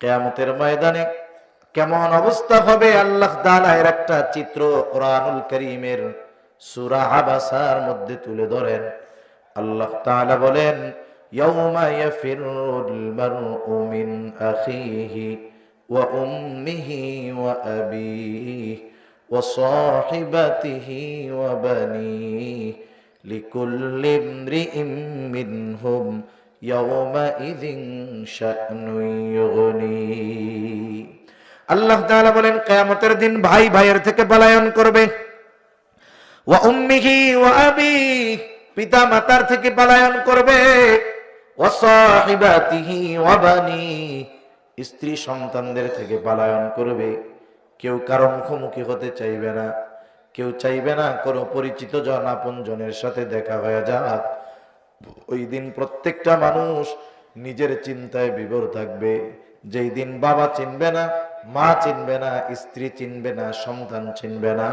কেয়ামতের ময়দানে কেমন অবস্থা হবে আল্লাহ তাআলার একটা চিত্র কোরআনুল করিমের সূরা আবাসার মধ্যে তুলে ধরেন। আল্লাহ তাআলা বলেন, ইয়াউমা ইয়াফিরুল মারউ মিন আখিহি ওয়া উম্মিহি ওয়া আবিহি ওয়া সাহিবাতিহি ওয়া বানিহি লিকুল্লি ইমরিইম মিনহুম ইয়াউমাইযিন শা'নুন ইউগনি আল্লাহ তাআলা বলেন, কিয়ামতের দিন ভাই ভাইয়ের থেকে পলায়ন করবে। ওয়া উম্মিহি ওয়া থেকে পলায়ন করবে। ওয়া সাহিবাতিহি ওয়া স্ত্রী সন্তানদের থেকে পলায়ন করবে। কেউ কারও মুখোমুখি হতে চাইবে না, কেউ চাইবে না কোনো পরিচিত জন আপন জনের সাথে দেখা হয়ে যাক। ওই দিন প্রত্যেকটা মানুষ নিজের চিন্তায় বিভোর থাকবে। যেই দিন বাবা চিনবে না, মা চিনবে না, স্ত্রী চিনবে না, সন্তান চিনবে না,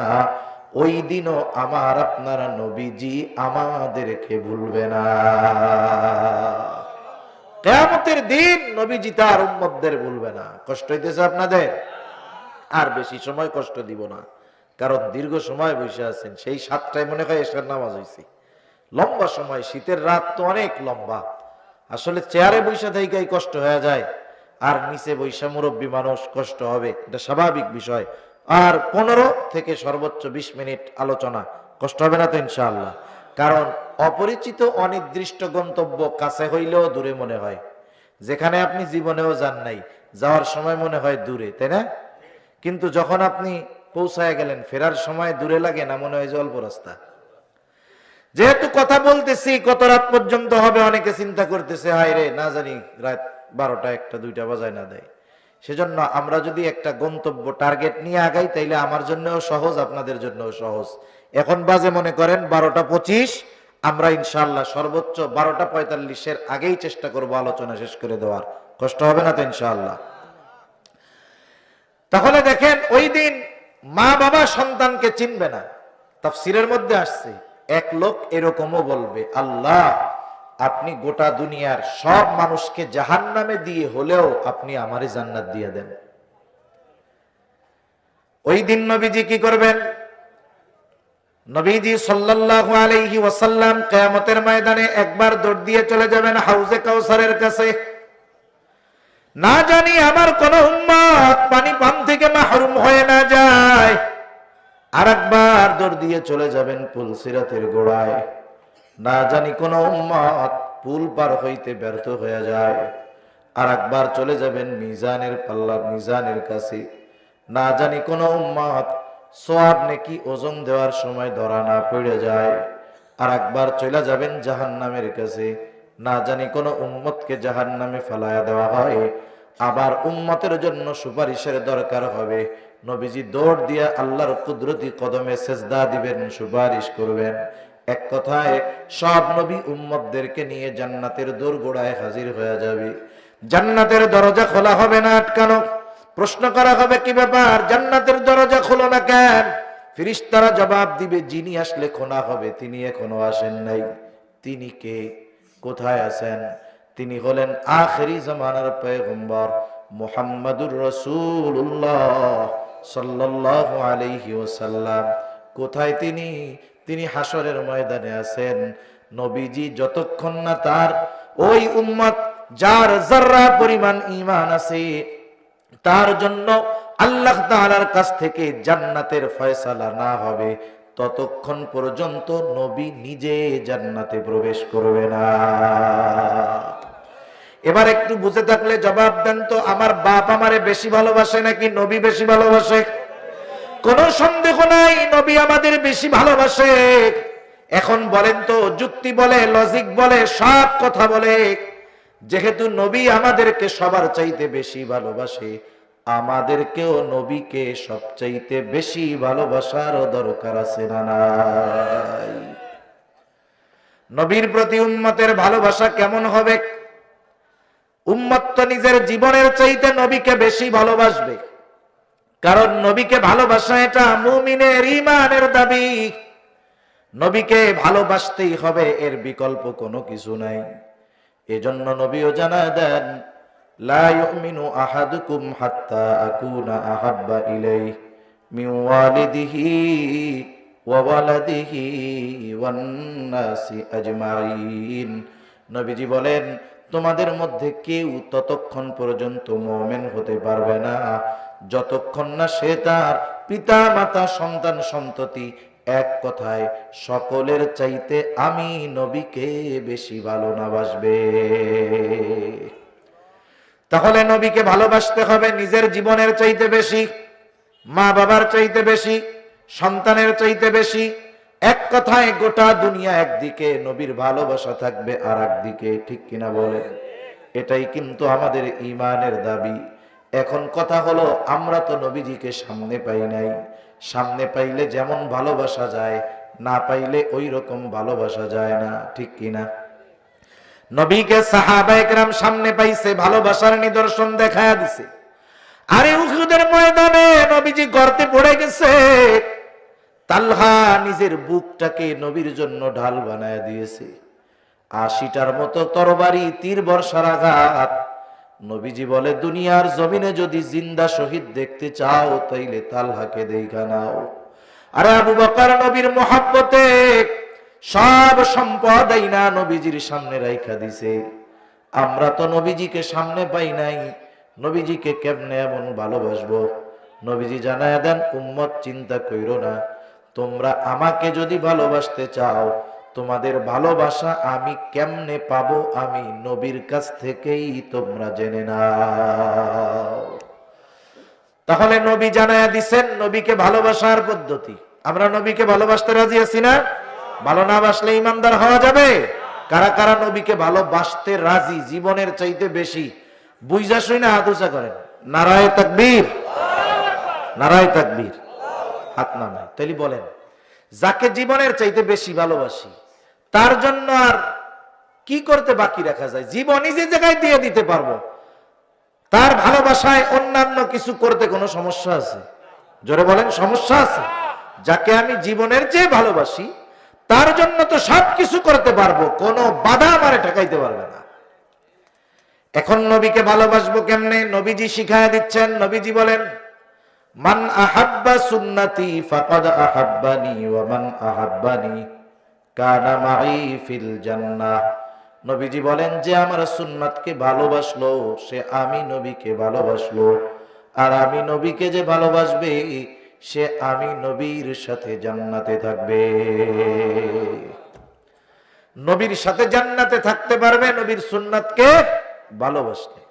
ওই দিনও আমার আপনার নবীজি আমাদেরকে ভুলবে না। কেয়ামতের দিন নবীজি তার উম্মতদের ভুলবে না। কষ্ট হইতেছে আপনাদের? আর বেশি সময় কষ্ট দিব না। কারণ দীর্ঘ সময় বসে আছেন, সেই সাতটায় মনে হয় এসার নামাজ হয়েছে লম্বা সময়, শীতের রাত তো অনেক লম্বা। আসলে চেয়ারে বৈশা থেকেই কষ্ট হয়ে যায়, আর নিচে বৈশা মুরব্বী মানুষ কষ্ট হবে, এটা স্বাভাবিক বিষয়। আর পনেরো থেকে সর্বোচ্চ বিশ মিনিট আলোচনা, কষ্ট হবে না তো ইনশাআল্লাহ। কারণ অপরিচিত অনির্দিষ্ট গন্তব্য কাছে হইলেও দূরে মনে হয়। যেখানে আপনি জীবনেও যান নাই, যাওয়ার সময় মনে হয় দূরে, তাই না? কিন্তু যখন আপনি পৌঁছায় গেলেন, ফেরার সময় দূরে লাগে না, মনে হয় যে অল্প রাস্তা। যেহেতু কথা বলতেছি, কত রাত পর্যন্ত হবে অনেকে চিন্তা করতেছে, হায় রে, না জানি রাত বারোটা, একটা, দুইটা বাজায় না দেয়। সেজন্য আমরা যদি একটা গন্তব্য টার্গেট নিয়ে আগাই, তাইলে আমার জন্যও সহজ, আপনাদের জন্যও সহজ। এখন বাজে মনে করেন বারোটা পঁচিশ, আমরা ইনশাল্লাহ সর্বোচ্চ বারোটা পঁয়তাল্লিশের আগেই চেষ্টা করব আলোচনা শেষ করে দেওয়ার। কষ্ট হবে না তো ইনশাআল্লাহ? তাহলে দেখেন, ওই দিন মা বাবা সন্তানকে চিনবে না। তাফসিরের মধ্যে আসছে। এক লোক এরকমও বলবে, আল্লাহ, আপনি গোটা দুনিয়ার সব মানুষকে জাহান নামে দিয়ে হলেও আপনি আমারে জান্নাত দিয়ে দেন। ওই দিন নবীজি কি করবেন? নবীজি সাল্লাল্লাহু আলাইহি ওয়াসাল্লাম কিয়ামতের ময়দানে একবার দৌড় দিয়ে চলে যাবেন হাউজে কাউসারের কাছে। না জানি আমার কোন উম্মত পানি পান থেকে মাহরুম হয়ে না যায়। আর একবার দৌড় দিয়ে চলে যাবেন পুল সিরাতের গোড়ায়। না জানি কোন উম্মত পুল পার হইতে ব্যর্থ হয়ে যায়। আর একবার চলে যাবেন মিজানের পাল্লা মিজানের কাছে। না জানি কোন উম্মত সোয়াব নাকি ওজন দেওয়ার সময় ধরা না পড়ে যায়। আর একবার চলে যাবেন জাহান নামের কাছে। না জানি কোন উম্মতকে জাহান নামে ফেলায়া দেওয়া হয়। আবার উম্মতের জন্য সুপারিশের দরকার হবে। নবীজি দৌড় দিয়ে আল্লাহর কুদরতি কদমে সেজদা দিবেন, সুপারিশ করবেন। এক কথায়, সব নবী উম্মতদেরকে নিয়ে জান্নাতের দোরগোড়ায় হাজির হয়ে যাবে। জান্নাতের দরজা খোলা হবে না আটকানো। প্রশ্ন করা হবে, কি ব্যাপার? জান্নাতের দরজা খোলো না কেন? ফিরিস্তারা জবাব দিবে, যিনি আসলে খোলা হবে, তিনি এখনও আসেন নাই। তিনি কে? কোথায় আছেন? তিনি হলেন আখেরি জামানার পয়গম্বর মুহাম্মাদুর রসুল্লাহ ওয়াসাল্লাম। কোথায় তিনি? তিনি হাসরের ময়দানে আছেন। নবীজি যতক্ষণ না তার ওই উম্মত, যার জাররা পরিমাণ ইমান আছে, তার জন্য আল্লাহ তাআলার কাছ থেকে জান্নাতের ফয়সালা না হবে, ততক্ষণ পর্যন্ত নবী নিজে জান্নাতে প্রবেশ করবে না। এবার একটু বুঝে থাকলে জবাব দেন তো, আমার বাপ আমারে বেশি ভালোবাসে নাকি নবী বেশি ভালোবাসে? কোন সন্দেহ নাই, নবী আমাদের বেশি ভালোবাসে। এখন বলেন তো, যুক্তি বলে লজিক বলে, সব কথা বলে, যেহেতু নবী আমাদেরকে সবার চাইতে বেশি ভালোবাসে, আমাদেরকেও নবীকে সবচাইতে বেশি ভালোবাসার দরকার আছে না নবীর প্রতি উম্মতের ভালোবাসা কেমন হবে? উম্মত তো নিজের জীবনের চাইতে নবীকে বেশি ভালোবাসবে। কারণ নবীকে ভালোবাসা এটা মুমিনের ইমানের দাবি। নবীকে ভালোবাসতেই হবে, এর বিকল্প কোনো কিছু নাই। এজন্য নবীও জানা দেন হাত্তা আজমাইন। নবীজি বলেন তোমাদের মধ্যে কেউ ততক্ষণ পর্যন্ত মোমেন হতে পারবে না। যতক্ষণ না সে তার পিতা, মাতা, সন্তান, সন্ততি এক কথায় সকলের চাইতে আমি নবীকে বেশি ভালো না বাসবে। তাহলে নবীকে ভালোবাসতে হবে নিজের জীবনের চাইতে বেশি মা বাবার চাইতে বেশি, সন্তানের চাইতে বেশি এক কথায় গোটা দুনিয়া একদিকে, নবীর ভালোবাসা থাকবে আর একদিকে ঠিক কিনা বলে এটাই কিন্তু আমাদের ইমানের দাবি। এখন কথা হলো, আমরা তো নবীজিকে সামনে পাই নাই। সামনে পাইলে যেমন ভালোবাসা যায়, না পাইলে ওই রকম ভালোবাসা যায় না, ঠিক কিনা? নবীকে সাহাবা সামনে পাইছে, ভালোবাসার নিদর্শন দেখায়া দিছে। আরে উহুদের ময়দানে নবীজি গর্তে পড়ে গেছে। তালহা নিজের বুকটাকে নবীর জন্য ঢাল বানায় দিয়েছে। আশিটার মতো তরবারি, তীর বর্ষার আঘাত। নবীজি বলে, দুনিয়ার জমিনে যদি জিন্দা শহীদ দেখতে চাও, তাইলে তালহাকে দেখা নাও। আরে আবু বকর, নবীর মোহাব্বতে সব সম্পদ না নবীজির সামনে রাইখা দিছে। আমরা তো নবীজিকে সামনে পাই নাই। নবীজিকে কেমনে এমন ভালোবাসবো? নবীজি জানায় দেন, উম্মত, চিন্তা কইরো না। তোমরা আমাকে যদি ভালোবাসতে চাও, তোমাদের ভালোবাসা আমি কেমনে পাবো আমি নবীর কাছ থেকেই তোমরা জেনে নাও। তাহলে নবী জানায়া দিছেন, নবীকে ভালোবাসার পদ্ধতি। আমরা নবীকে ভালোবাসতে রাজি আছি না? ভালো না বাসলে ইমানদার হওয়া যাবে? কারা কারা নবীকে ভালোবাসতে রাজি জীবনের চাইতে বেশি? বুঝা শুই না হাত উঁচা করেন। নারায় তাকবীর। নারায় তাকবীর। হাত নামায় তাইলে বলেন, যাকে জীবনের চাইতে বেশি ভালোবাসি, তার জন্য আর কি করতে বাকি রাখা যায়? জীবনই যে জায়গায় দিয়ে দিতে পারব, তার ভালোবাসায় অন্যান্য কিছু করতে কোনো সমস্যা আছে? জোরে বলেন, সমস্যা আছে। যাকে আমি জীবনের চেয়ে ভালোবাসি, তার জন্য তো সব কিছু করতে পারব, কোনো বাধা আমারে ঠেকাইতে পারবে না। এখন নবীকে ভালোবাসবো কেমনে? নবীজি শিখায় দিচ্ছেন, নবীজি বলেন মান আহাব্বা সুন্নতি ফাকাদ আহাব্বানি ওয়া মান আহাব্বানি কানা মাই ফিল জান্নাহ। নবীজি বলেন যে আমার সুন্নাতকে ভালোবাসলো, সে আমি নবীকে ভালোবাসলো। আর আমি নবীকে যে ভালোবাসবে, সে আমি নবীর সাথে জান্নাতে থাকবে। নবীর সাথে জান্নাতে থাকতে পারবে, নবীর সুন্নাতকে ভালোবাসলে।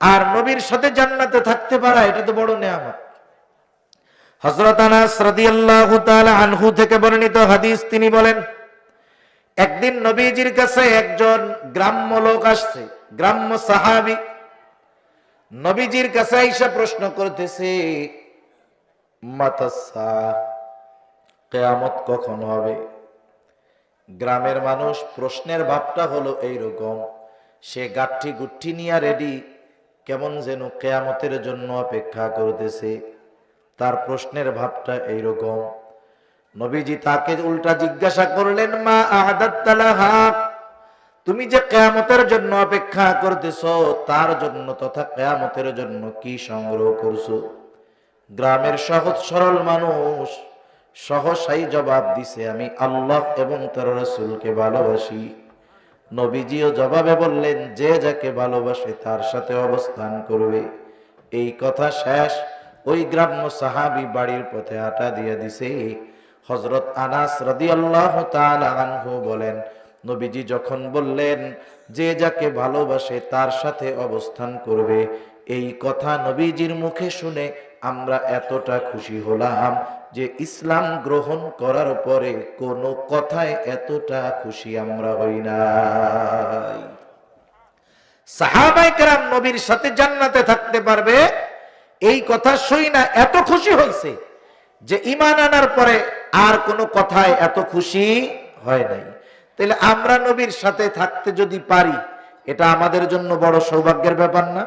আর নবীর সাথে জান্নাতে থাকতে পারা, এটা তো বড় নেয়ামত। রাদিয়াল্লাহু তাআলা থেকে বর্ণিত হাদিস, তিনি বলেন, একদিন নবীজির কাছে একজন গ্রাম্য লোক আসছে, গ্রাম্য নবীজির কাছে প্রশ্ন করতেছে কেয়ামত কখন হবে? গ্রামের মানুষ প্রশ্নের ভাবটা হলো এইরকম, সে গাঠি গুঠি নিয়ে রেডি কেমন যেন কেয়ামতের জন্য অপেক্ষা করতেছে। তার প্রশ্নের ভাবটা এইরকম। নবীজি তাকে উল্টা জিজ্ঞাসা করলেন, মা আহাদাত্তালাহা তুমি যে কেয়ামতের জন্য অপেক্ষা করতেছ, তার জন্য তথা কেয়ামতের জন্য কি সংগ্রহ করছ? গ্রামের সহজ সরল মানুষ সহসাই জবাব দিছে, আমি আল্লাহ এবং তার রসুলকে ভালোবাসি। নবীজিও জবাবে বললেন, যে যাকে ভালোবাসে তার সাথে অবস্থান করবে। এই কথা শেষ। ওই গ্রাম্য সাহাবি বাড়ির পথে আটা দিয়ে দিছে। হজরত আনাস রাদিয়াল্লাহ তাআলা আনহু বলেন, নবীজি যখন বললেন, যে যাকে ভালোবাসে তার সাথে অবস্থান করবে এই কথা নবীজির মুখে শুনে আমরা এতটা খুশি হলাম যে ইসলাম গ্রহণ করার পরে কোনো কথায় এতটা খুশি আমরা হই নাই। সাহাবাই কেরাম নবীর সাথে জান্নাতে থাকতে পারবে? এই কথা শুই না, এত খুশি হয়েছে যে ইমান আনার পরে আর কোনো কথায় এত খুশি হয় নাই। তাহলে আমরা নবীর সাথে থাকতে যদি পারি, এটা আমাদের জন্য বড় সৌভাগ্যের ব্যাপার না।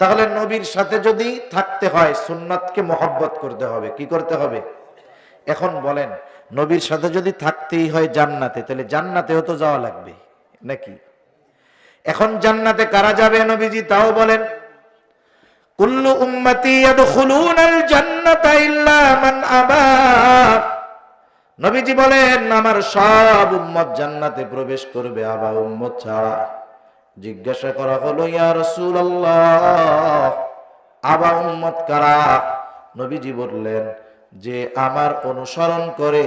তাহলে নবীর সাথে যদি থাকতে হয়, সুন্নাতকে মহব্বত করতে হবে। কি করতে হবে? এখন বলেন, নবীর সাথে যদি থাকতেই হয় জান্নাতে, তাহলে জান্নাতেও তো যাওয়া লাগবে, নাকি? এখন জান্নাতে কারা যাবে নবীজি? তাও বলেন। কুল্লু উম্মতি ইয়াদখুলুনাল জান্নাতা মান আবা। নবীজি বলেন, আমার সব উম্মত জান্নাতে প্রবেশ করবে, আবা উম্মত ছাড়া। জিজ্ঞাসা করা হলো, ইয়া রাসূলুল্লাহ, আবা উম্মত কারা? নবীজি বললেন, যে আমার অনুসরণ করে,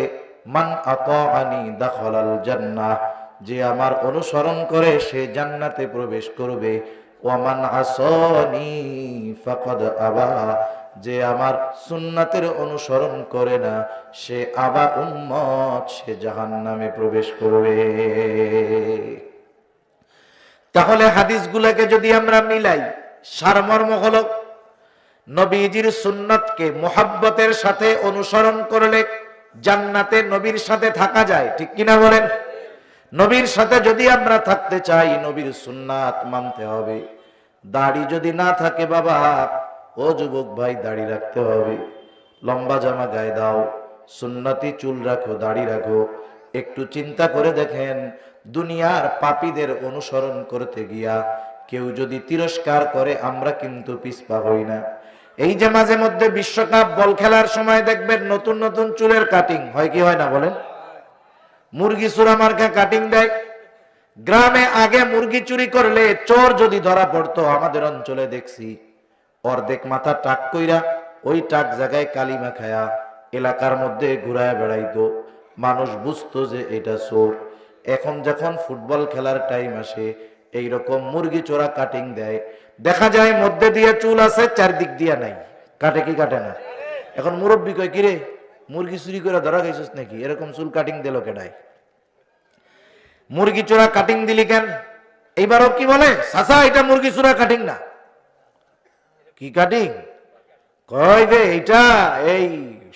মান আতাআনি দাখালাল জান্নাহ, যে আমার অনুসরণ করে, সে জান্নাতে প্রবেশ করবে। ওয়ামান আসনি ফাকাদ আবা, যে আমার সুন্নাতের অনুসরণ করে না, সে আবা উম্মত, সে জাহান্নামে প্রবেশ করবে। তাহলে হাদিসগুলোকে যদি আমরা মিলাই, সারমর্ম হলো, নবীজির সুন্নতকে মোহাব্বতের সাথে অনুসরণ করলে জান্নাতে নবীর সাথে থাকা যায়, ঠিক কিনা বলেন? নবীর সাথে যদি আমরা থাকতে চাই, নবীর সুন্নাত মানতে হবে। দাড়ি যদি না থাকে বাবা, ও যুবক ভাই, দাড়ি রাখতে হবে। লম্বা জামা গায়ে দাও, সুন্নতি চুল রাখো, দাড়ি রাখো। একটু চিন্তা করে দেখেন, দুনিয়ার পাপীদের অনুসরণ করতে গিয়া কেউ যদি তিরস্কার করে, আমরা কিন্তু পিসপা হই না। এই যে মাঝে মধ্যে বিশ্বকাপ বল খেলার সময় দেখবেন নতুন নতুন চুলের কাটিং হয় কি হয় না বলেন? মুরগি চুরা মার্কা কাটিং দেয়। গ্রামে আগে মুরগি চুরি করলে চোর যদি ধরা পড়তো, আমাদের অঞ্চলে দেখছি। অর্ধেক মাথা টাক কইরা ওই টাক জায়গায় কালিমা খায়া এলাকার মধ্যে ঘুরায় বেড়াইতো। মানুষ বুঝতো যে এটা চোর। এখন যখন ফুটবল খেলার টাইম আসে এই রকম মুরগি চোরা কাটিং দেয়। দেখা যায় মধ্যে দিয়ে চুল আছে, চারদিক দিয়া নাই। কাটে কি কাটে না? এখন মুরব্বী কয়, কিরে মুরগি চুরি করে ধরা গেছিস নাকি? এরকম চুল কাটিং দিল কেডায় মুরগি চোরা কাটিং দিলি কেন? এইবারও কি বলে? সাসা এটা মুরগি চোরা কাটিং না। কি কাটিং কয় যে এটা এই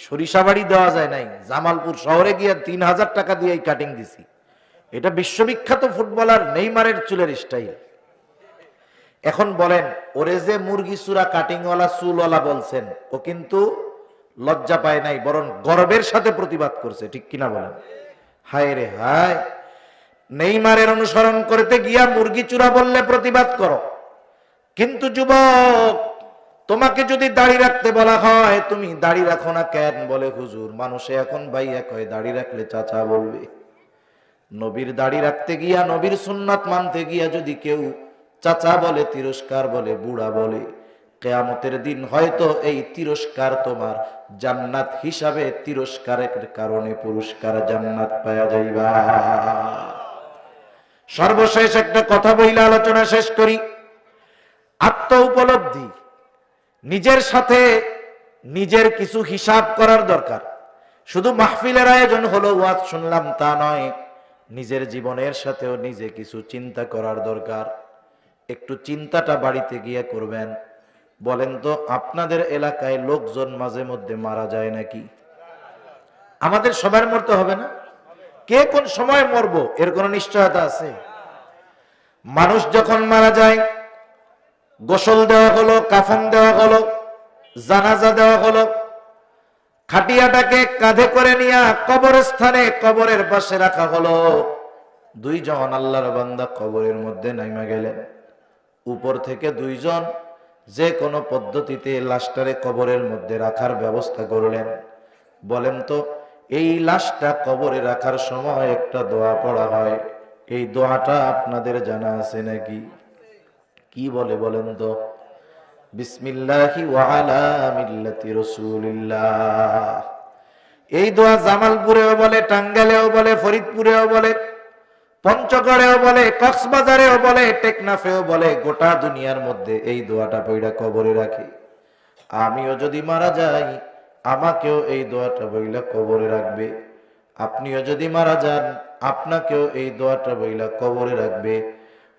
সরিষা বাড়ি দেওয়া যায় নাই। জামালপুর শহরে গিয়ে তিন হাজার টাকা দিয়ে এই কাটিং দিছি। এটা বিশ্ববিখ্যাত ফুটবলার নেইমারের চুলের স্টাইল এখন বলেন, ওরে যে মুরগি চূড়া কাটিংওয়ালা চুলওয়ালা বলছেন, ও কিন্তু লজ্জা পায় নাই, বরং গর্বের সাথে প্রতিবাদ করছে, ঠিক কিনা বলেন? হায় রে হায়, নেইমারের অনুসরণ করতে গিয়া মুরগি চূড়া বললে প্রতিবাদ করো। কিন্তু যুবক, তোমাকে যদি দাড়ি রাখতে বলা হয়, তুমি দাড়ি রাখো না কেন বলে হুজুর? মানুষে এখন ভাইয়া কয়, দাড়ি রাখলে চাচা বলবে। নবীর দাড়ি রাখতে গিয়া, নবীর সুন্নাত মানতে গিয়া যদি কেউ চাচা বলে, তিরস্কার বলে, বুড়া বলে কেয়ামতের দিন হয়তো এই তিরস্কার তোমার জান্নাত হিসাবে তিরস্কারের কারণে পুরস্কার জান্নাত পাওয়া যাইবা। সর্বশেষ একটা কথা বইলে আলোচনা শেষ করি। আত্ম উপলব্ধি, নিজের সাথে নিজের কিছু হিসাব করার দরকার। শুধু মাহফিলের আয়োজন হলো ওয়াজ শুনলাম তা নয়, নিজের জীবনের সাথেও নিজে কিছু চিন্তা করার দরকার। একটু চিন্তাটা বাড়িতে গিয়ে করবেন। বলেন তো, আপনাদের এলাকায় লোকজন মাঝে মধ্যে মারা যায় নাকি? আমাদের সবার মরতে হবে না? কে কোন সময় মরবো? এর কোনো নিশ্চয়তা আছে? মানুষ যখন মারা যায়, গোসল দেওয়া হলো, কাফন দেওয়া হলো, জানাজা দেওয়া হলো, খাটিয়াটাকে কাঁধে করে নিয়ে কবরস্থানে কবরের পাশে রাখা হলো, দুইজন আল্লাহর বান্দা কবরের মধ্যে নাইমা গেলেন। উপর থেকে দুইজন যে কোনো পদ্ধতিতে লাশটারে কবরের মধ্যে রাখার ব্যবস্থা করলেন। বলেন তো, এই লাশটা কবরে রাখার সময় একটা দোয়া পড়া হয়। এই দোয়াটা আপনাদের জানা আছে নাকি? কি বলে বলেন তো? বিসমিল্লাহি ওয়ালা এই দোয়া জামালপুরেও বলে, টাঙ্গাইলেও বলে, ফরিদপুরেও বলে পঞ্চগড়েও বলে, কক্সবাজারেও বলে, টেকনাফেও বলে, গোটা দুনিয়ার মধ্যে এই দোয়াটা বইরা কবরে রাখি। আমিও যদি মারা যাই, আমাকেও এই দোয়াটা বইলা কবরে রাখবে। আপনিও যদি মারা যান, আপনাকেও এই দোয়াটা বইলা কবরে রাখবে।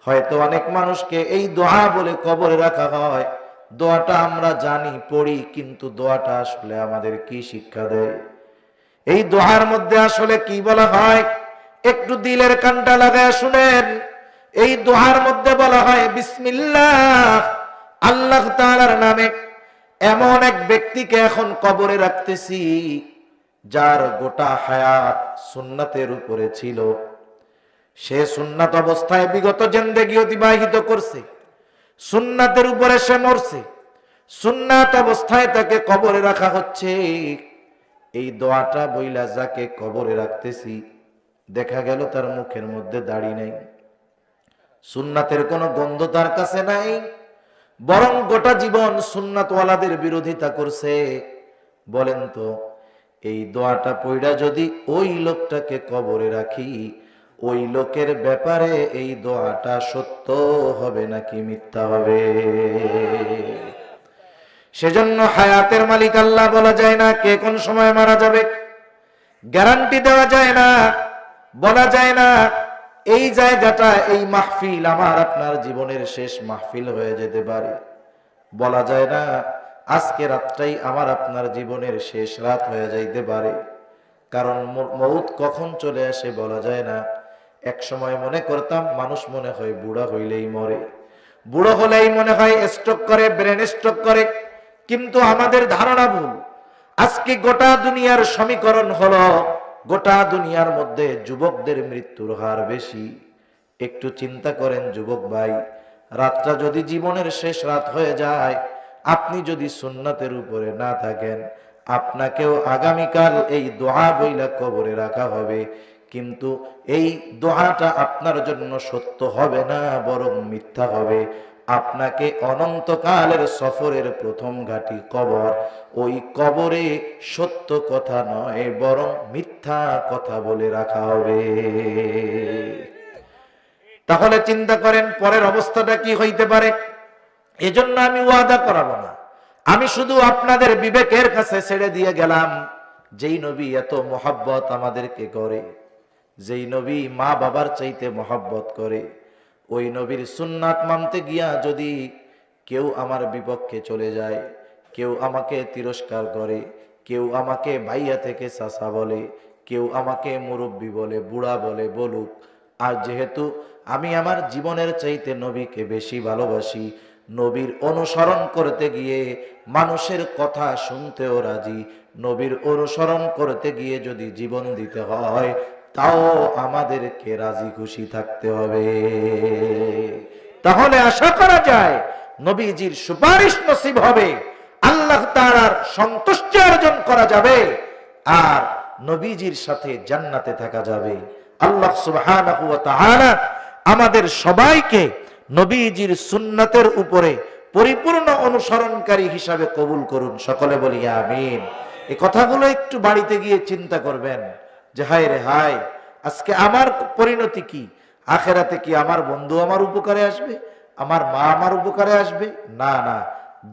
হয়তো অনেক মানুষকে এই দোয়া বলে কবরে রাখা হয়। দোয়াটা আমরা জানি, পড়ি, কিন্তু দোয়াটা আসলে আমাদের কি শিক্ষা দেয়? এই দোয়ার মধ্যে আসলে কি বলা হয়? একটু দিলের কানটা লাগায় শুনেন। এই দোহার মধ্যে বলা হয়, বিসমিল্লাহ, আল্লাহ তাআলার নামে এমন এক ব্যক্তিকে এখন কবরে রাখতেছি, যার গোটা হায়াত সুন্নাতের উপরে ছিল। সে সুন্নাত অবস্থায় বিগত জেন্দেগি অতিবাহিত করছে, সুন্নাতের উপরে সে মরছে। সুন্নাত অবস্থায় তাকে কবরে রাখা হচ্ছে। এই দোয়াটা বইলা যাকে কবরে রাখতেছি দেখা গেল তার মুখের মধ্যে দাড়ি নাই। সুন্নাতের কোনো গন্ধ তার কাছে নাই। বরং গোটা জীবন সুন্নাতওয়ালাদের বিরোধিতা করছে। বলেন তো, এই দোয়াটা পইড়া যদি ওই লোকটাকে কবরে রাখি, ওই লোকের ব্যাপারে এই দোয়াটা সত্য হবে নাকি মিথ্যা হবে? সেজন্য হায়াতের মালিক আল্লাহ বলা যায় না কে কোন সময় মারা যাবে। গ্যারান্টি দেওয়া যায় না। বলা যায় না, এই জায়গাটা, এই মাহফিল আমার আপনার জীবনের শেষ মাহফিল হয়ে যেতে পারে। বলা যায় না, আজকে রাতটাই আমার আপনার জীবনের শেষ রাত হয়ে যাইতে পারে। কারণ মৌত কখন চলে আসে বলা যায় না। এক সময় মনে করতাম, মানুষ মনে হয় বুড়া হইলেই মরে। বুড়ো হলেই মনে হয় স্ট্রোক করে ব্রেন স্ট্রোক করে। কিন্তু আমাদের ধারণা ভুল। আজকে গোটা দুনিয়ার সমীকরণ হলো গোটা দুনিয়ার মধ্যে যুবকদের মৃত্যুর হার বেশি। একটু চিন্তা করেন যুবক ভাই, রাতটা যদি জীবনের শেষ রাত হয়ে যায়, আপনি যদি সুন্নাতের উপরে না থাকেন, আপনাকেও আগামীকাল এই দোহা বইলা কবরে রাখা হবে। কিন্তু এই দোহাটা আপনার জন্য সত্য হবে না, বরং মিথ্যা হবে। আপনাকে অনন্তকালের সফরের প্রথম ঘাটি কবর। ওই কবরে সত্য কথা নয়, বরং মিথ্যা কথা বলে রাখা হবে। তাহলে চিন্তা করেন, পরের অবস্থাটা কি হইতে পারে? এজন্য আমি ওয়াদা করাবো না। আমি শুধু আপনাদের বিবেকের কাছে ছেড়ে দিয়ে গেলাম, যেই নবী এত মহাব্বত আমাদেরকে করে, যেই নবী মা বাবার চাইতে মহাব্বত করে। ওই নবীর সুন্নাত মানতে গিয়া যদি কেউ আমার বিপক্ষে চলে যায়, কেউ আমাকে তিরস্কার করে, কেউ আমাকে ভাইয়া থেকে চাষা বলে, কেউ আমাকে মুরব্বী বলে, বুড়া বলে, বলুক, আর যেহেতু আমি আমার জীবনের চাইতে নবীকে বেশি ভালোবাসি, নবীর অনুসরণ করতে গিয়ে মানুষের কথা শুনতেও রাজি, নবীর অনুসরণ করতে গিয়ে যদি জীবন দিতে হয় তাও আমাদেরকে রাজি খুশি থাকতে হবে। তাহলে আশা করা যায় নবীজির সুপারিশ নসিব হবে, আল্লাহ তাআলার সন্তুষ্টি অর্জন করা যাবে আর নবীজির সাথে জান্নাতে থাকা যাবে। আল্লাহ সুবহানাহু ওয়া তাআলা আমাদের সবাইকে নবীজির সুন্নাতের উপরে পরিপূর্ণ অনুসরণকারী হিসাবে কবুল করুন। সকলে বলি আমিন। এই কথাগুলো একটু বাড়িতে গিয়ে চিন্তা করবেন। যে, হায় রে, হায়, আজকে আমার পরিণতি কি? আখেরাতে কি আমার বন্ধু আমার উপকারে আসবে? আমার মা আমার উপকারে আসবে? না না,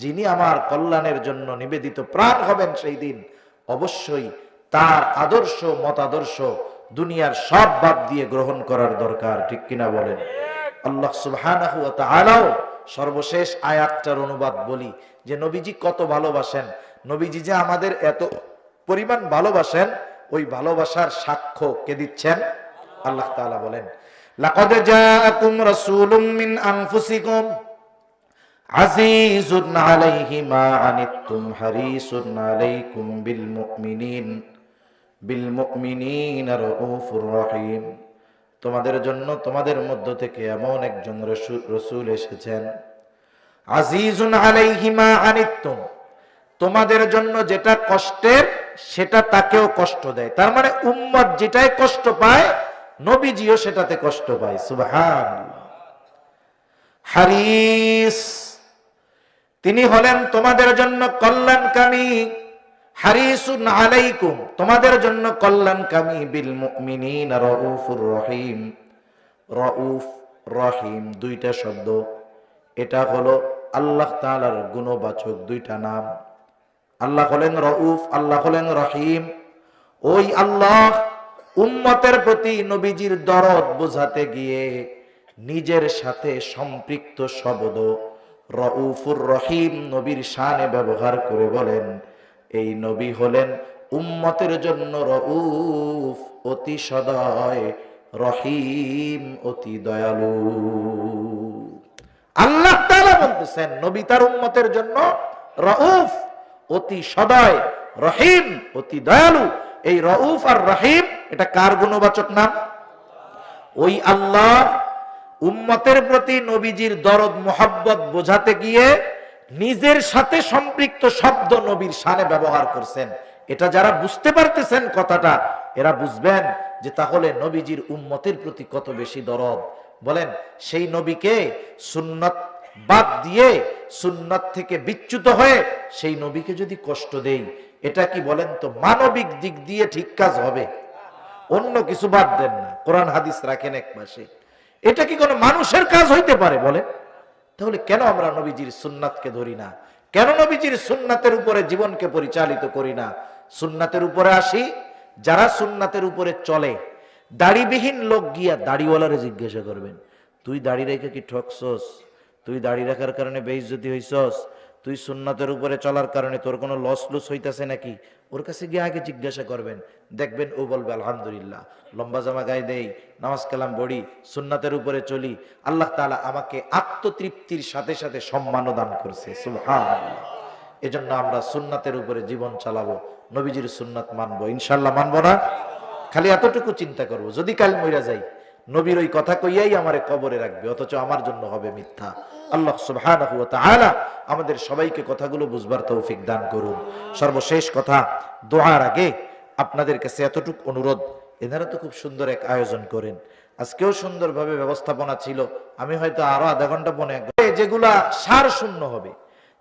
যিনি আমার কল্যাণের জন্য নিবেদিত প্রাণ হবেন সেই দিন অবশ্যই তার আদর্শ, মতাদর্শ দুনিয়ার সব বাদ দিয়ে গ্রহণ করার দরকার, ঠিক কিনা বলেন? আল্লাহ তাআলাও সর্বশেষ আয়াতটার অনুবাদ বলি যে, নবীজি কত ভালোবাসেন, নবীজি যে আমাদের এত পরিমাণ ভালোবাসেন ওই ভালোবাসার সাক্ষ্য কে দিচ্ছেন? আল্লাহ তাআলা বলেন তোমাদের জন্য, তোমাদের মধ্য থেকে এমন একজন রসু- রসুল এসেছেন আজিজুন আলাইহি মা আনিতুম তোমাদের জন্য যেটা কষ্টের সেটা তাকেও কষ্ট দেয়। তার মানে উম্মত যেটাই কষ্ট পায়, নবীজিও সেটাতে কষ্ট পায়। সুবহান হারিস, তিনি হলেন তোমাদের জন্য কল্যাণকামী। হারিসুন আলাইকুম, তোমাদের জন্য কল্যাণকামী। বিল মুমিনিন রাউফুর রহিম। রাউফ, রহিম, দুইটা শব্দ। এটা হলো আল্লাহ তাআলার গুণবাচক দুইটা নাম। আল্লাহ হলেন রউফ, আল্লাহ হলেন রহিম। ওই আল্লাহ উম্মতের প্রতি নবীজির দরদ বোঝাতে গিয়ে নিজের সাথে সম্পৃক্ত শব্দ রউফুর রহিম নবীর শানে ব্যবহার করে বলেন, এই নবী হলেন উম্মতের জন্য রউফ, অতি সদয়, রহিম, অতি দয়ালু। আল্লাহ তাআলা বলতেছেন, নবী তার উম্মতের জন্য রউফ অতি সদয়, রহিম, অতি দয়ালু। এই রউফ আর রহিম, এটা কার গুণবাচক নাম? ওই আল্লাহ উম্মতের প্রতি নবীজির দরদ, মোহাব্বত বোঝাতে গিয়ে নিজের সাথে সম্পৃক্ত শব্দ নবীর সানে ব্যবহার করছেন। এটা যারা বুঝতে পারতেছেন কথাটা, এরা বুঝবেন যে তাহলে নবীজির উম্মতের প্রতি কত বেশি দরদ। বলেন, সেই নবীকে সুন্নত বাদ দিয়ে সুন্নত থেকে বিচ্যুত হয়ে সেই নবীকে যদি কষ্ট দেই, এটা কি বলেন তো মানবিক দিক দিয়ে ঠিক কাজ হবে? অন্য কিছু বাদ দেন না। কোরআন, হাদিস রাখেন এক পাশে। এটা কি কোনো মানুষের কাজ হইতে পারে বলে তাহলে কেন আমরা নবীজির সুন্নাতকে ধরি না? কেন নবীজির সুন্নাতের উপরে জীবনকে পরিচালিত করি না? সুন্নাতের উপরে আসি, যারা সুন্নাতের উপরে চলে, দাড়িবিহীন লোক গিয়া দাড়িওয়ালারে জিজ্ঞাসা করবেন, তুই দাড়ি রেখে কি ঠকছস? তুই দাড়ি রাখার কারণে বেইজ্জতি হইছস, তুই সুন্নাতের উপরে চলার কারণে তোর কোনো লস লুস হইতাছে নাকি? ওর কাছে গিয়ে আগে জিজ্ঞাসা করবেন, দেখবেন ও বলবে, আলহামদুলিল্লাহ, লম্বা জামা গায়ে দেই, নামাজ কালাম বড়ি সুন্নাতের উপরে চলি, আল্লাহ তাআলা আমাকে আত্মতৃপ্তির সাথে সাথে সম্মানও দান করছে, সুবহানাল্লাহ। এজন্য আমরা সুন্নাতের উপরে জীবন চালাবো, নবীজির সুন্নাত মানবো ইনশাল্লাহ মানবো না? খালি এতটুকু চিন্তা করব, যদি কাল মইরা যাই, নবীর ওই কথা কইয়াই আমারে কবরে রাখবে, অথচ আমার জন্য হবে মিথ্যা। আল্লাহ সুবহানাহু আমাদের সবাইকে কথাগুলো বুঝবার তৌফিক দান করুন। সর্বশেষ কথা, দোয়ার আগে আপনাদের কাছে এতটুকু অনুরোধ, এনারা তো খুব সুন্দর এক আয়োজন করেন। আজকেও সুন্দরভাবে ব্যবস্থাপনা ছিল, আমি হয়তো আরও আধা ঘণ্টা পনে যেগুলা সার শূন্য হবে,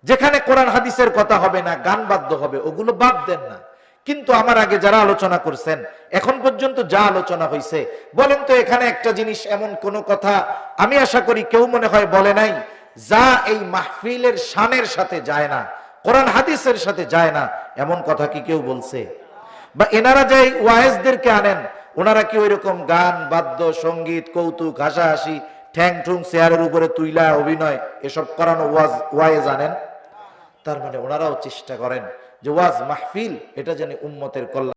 যেখানে কোরআন হাদিসের কথা হবে না, গান বাদ্য হবে, ওগুলো বাদ দেন না। কিন্তু আমার আগে যারা আলোচনা করছেন, এখন পর্যন্ত যা আলোচনা হয়েছে বলেন তো এখানে একটা জিনিস, এমন কোন কথা আমি আশা করি কেউ মনে হয় বলে নাই যা এই মাহফিলের শানের সাথে যায় না, কোরআন হাদিসের সাথে যায় না, এমন কথা কি কেউ বলছে? বা এনারা যে ওয়াইজদেরকে আনেন, ওনারা কি ওই রকম গান, বাদ্য, সংগীত, কৌতুক, হাসাহাসি, ঠ্যাং ঠুং, চেয়ারের উপরে তুইলা, অভিনয়, এসব করানো ওয়াজ, ওয়াইজ আনেন? তার মানে ওনারাও চেষ্টা করেন যে ওয়াজ মাহফিল, এটা যেন উম্মতের কল্যাণ